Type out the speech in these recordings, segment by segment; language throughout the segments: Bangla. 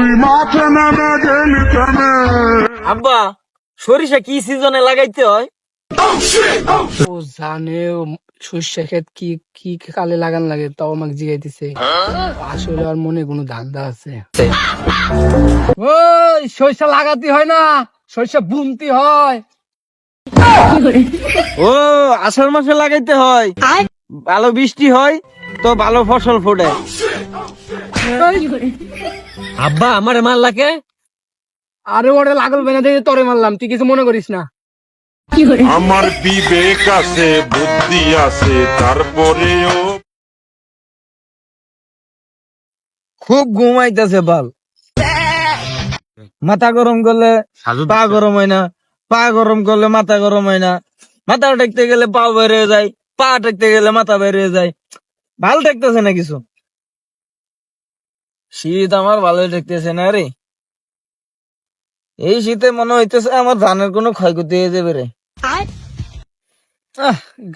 তুই মাঠে নেমে গেলি থেমে আব্বা সরিষা কি সিজনে লাগাইতে হয়? ও জানে ও সর্ষে ক্ষেত কি কি কালে লাগান লাগে তাও আমাকে জিগাইতেছে। আসলে আর মনে কোনো ধান্দা আছে। ওই সরিষা লাগাতে হয় না সরিষা বুনতে হয়। ও আষাঢ় মাসে লাগাইতে হয়। ভালো বৃষ্টি হয় তো ভালো ফসল ফোটে। আব্বা আমার মাল লাগে? আরে ওরে লাগল বেনা দিয়ে তরে মারলাম তুই কিছু মনে করিস না। আমার বিবেক আছে বুদ্ধি আছে তারপরেও খুব ঘুমাইতেছে বাল। মাথা গরম করলে পা গরম হয় না পা গরম করলে মাথা গরম হয় না। মাথা টেকতে গেলে পা বেরিয়ে যায় পা টেকতে গেলে মাথা বেরিয়ে যায়। ভালো ঠেকতেছে না কিছু? শীত আমার ভালোই ঠেকতেছে না রে। এই শীতে মনে হইতেছে আমার ধানের কোনো ক্ষয়ক্ষতি হয়ে যাবে রে।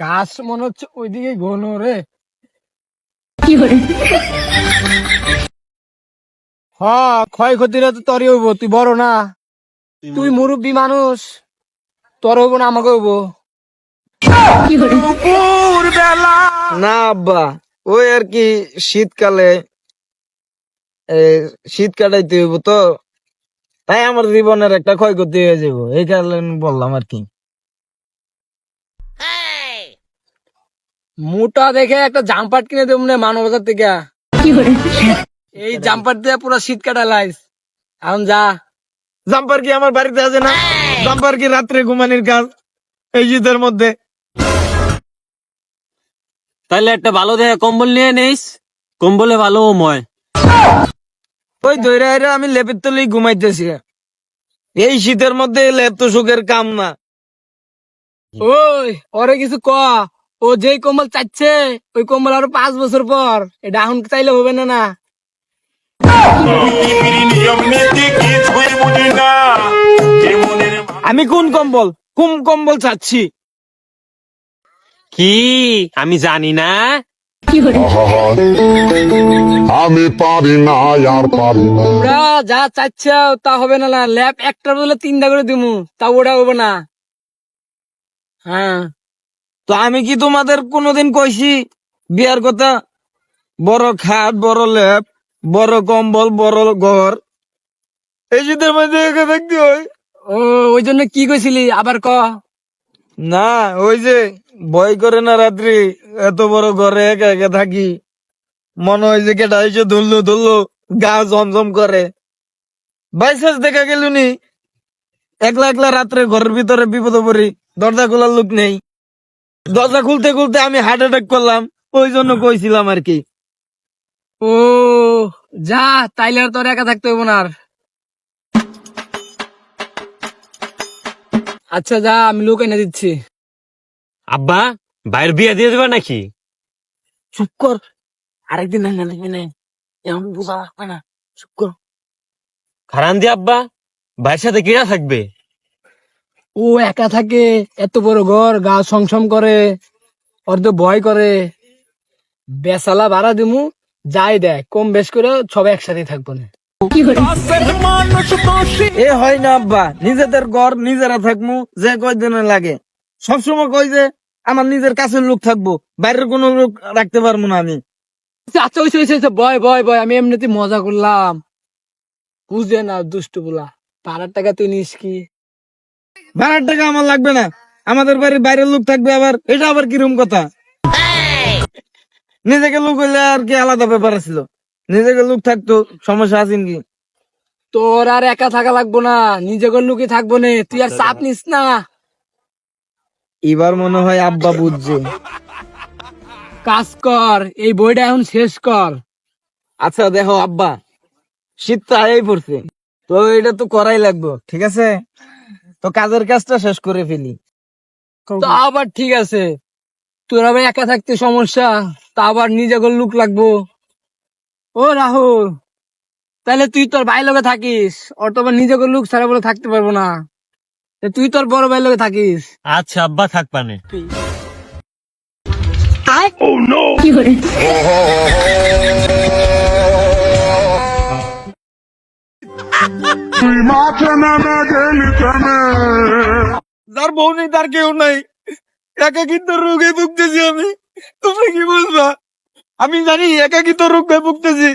গাছ মনে হচ্ছে ওইদিকে ঘন রে। হ ক্ষয়ক্ষতিটা তো তোরই হইব তুই বড় না। তুই মুরব্বী মানুষ তোর হইব না আমাকে হইব। না আব্বা ওই আর কি শীতকালে শীত কাটাইতে হইব তো। তাই আমার জীবনের একটা ক্ষয়ক্ষতি হয়ে যাব এই কারণে বললাম আর কি। মোটা দেখে একটা জাম্পার কিনে দেব না মানবতার থেকে। এই জাম্পার দিয়ে পুরো শীত কাটা লাইস এখন যা। জাম্পার কি আমার বাড়িতে আছে না? জাম্পার কি রাত্রে ঘুমানির কাজ? এই শীতের মধ্যে। তাহলে একটা ভালো দেখে কম্বল নিয়ে নিস। কম্বলে ভালো ময়। ওই দৈরা আমি লেপের তলেই ঘুমাইতেছি। এই শীতের মধ্যে লেপ তো সুখের কাম না। ওই ওরে কিছু ক? ও যেই কম্বল চাচ্ছে ওই কম্বল আরও পাঁচ বছর পর। এটা এখন চাইলে হবে না না? আমি কোন কম্বল? কোন কম্বল চাচ্ছি? কি? আমি জানি না। আমি পারি না আর পারি না। ওরা যা চাচ্ছে তা হবে না না। ল্যাব একটা বলে তিনটা করে দিমু তা ওটা হবে না। হ্যাঁ। তো আমি কি তোমাদের কোনোদিন কইছি? বিয়ার কথা? বড় খাট বড় লেপ বড় কম্বল বড় ঘর। এই শীতের মধ্যে একা থাকতে হয়। ও ওই জন্য কি কইছিলি? আবার ক। না ওই যে ভয় করে না রাত্রি এত বড় ঘরে একা একা থাকি। মনে হয় যে কেটা এসে ধরলো ধরলো গা জমজম করে। বাইসাস দেখা গেল নি একলা একলা রাত্রে ঘরের ভিতরে বিপদে পড়ি দরজা খোলার লোক নেই। দরজা খুলতে খুলতে আমি হার্ট অ্যাটাক করলাম ওই জন্য কইছিলাম আর কি। ও যা তাইলে আর তোর একা থাকতে হইব না আর। আচ্ছা যা আমি লোক এনে দিচ্ছি। আব্বা বাইরের বিয়ে দিয়ে দেবে নাকি? চুপ কর আরেকদিন না লাগবে না এমন বোঝা লাগবে না। চুপ কর। খারান দিয়ে আব্বা ভাইয়ের সাথে কিরা থাকবে? ও একা থাকে এত বড় ঘর গা সমসম করে ওর তো ভয় করে। বেসালা ভাড়া দিমু যাই দেয় কম বেশ করে সবাই একসাথে থাকব না। এ হয় না আব্বা নিজেদের ঘর নিজেরা থাকব যে কয়দিনে লাগে। সবসময় কই যে আমার নিজের কাছের লোক থাকব বাইরের কোনো লোক রাখতে পারব না আমি। আচ্ছা ওইসে ওইসে ওইসে, ভয় ভয় ভয় আমি এমনিতে মজা করলাম। বুঝে না দুষ্টু বলা। ভাড়ার টাকা তুই নিস কি? ভাড়ার টাকা আমার লাগবে না। আমাদের বাড়ির বাইরের লোক থাকবে আবার। এটা আবার কিরম কথা? নিজেকে লোক হইলে আর কি আলাদা ব্যাপার ছিল নিজেকে লোক থাকতো সমস্যা আছে কি তোর আর একা থাকা লাগবো না। নিজে লুকি থাকব না। তুই আর চাপ নিস না। এবার মনে হয় আব্বা বুঝছে। কাজ কর এই বইটা এখন শেষ কর। আচ্ছা দেখো আব্বা শীত তো আয়াই পড়ছে। তো এটা তো করাই লাগবে ঠিক আছে? তো কাজের কাজটা শেষ করে ফেলি। তা আবার ঠিক আছে। তোর আবার একা থাকতে সমস্যা তা আবার নিজে লুক লাগবো। ও রাহুল তাহলে তুই তোর ভাই লগে থাকিস ওর তো আবার নিজে লুক ছাড়া বলে থাকতে পারব না। তুই তোর বড় ভাই লোকে থাকিস। আচ্ছা আব্বা থাকবানে তুই মাঠে নামে বউ নেই তার কেউ নাই। একাকিত্ব রোগে ভুগতেছি আমি। তোমরা কি বুঝবা? আমি জানি একাকিত্ব রোগে ভুগতেছি।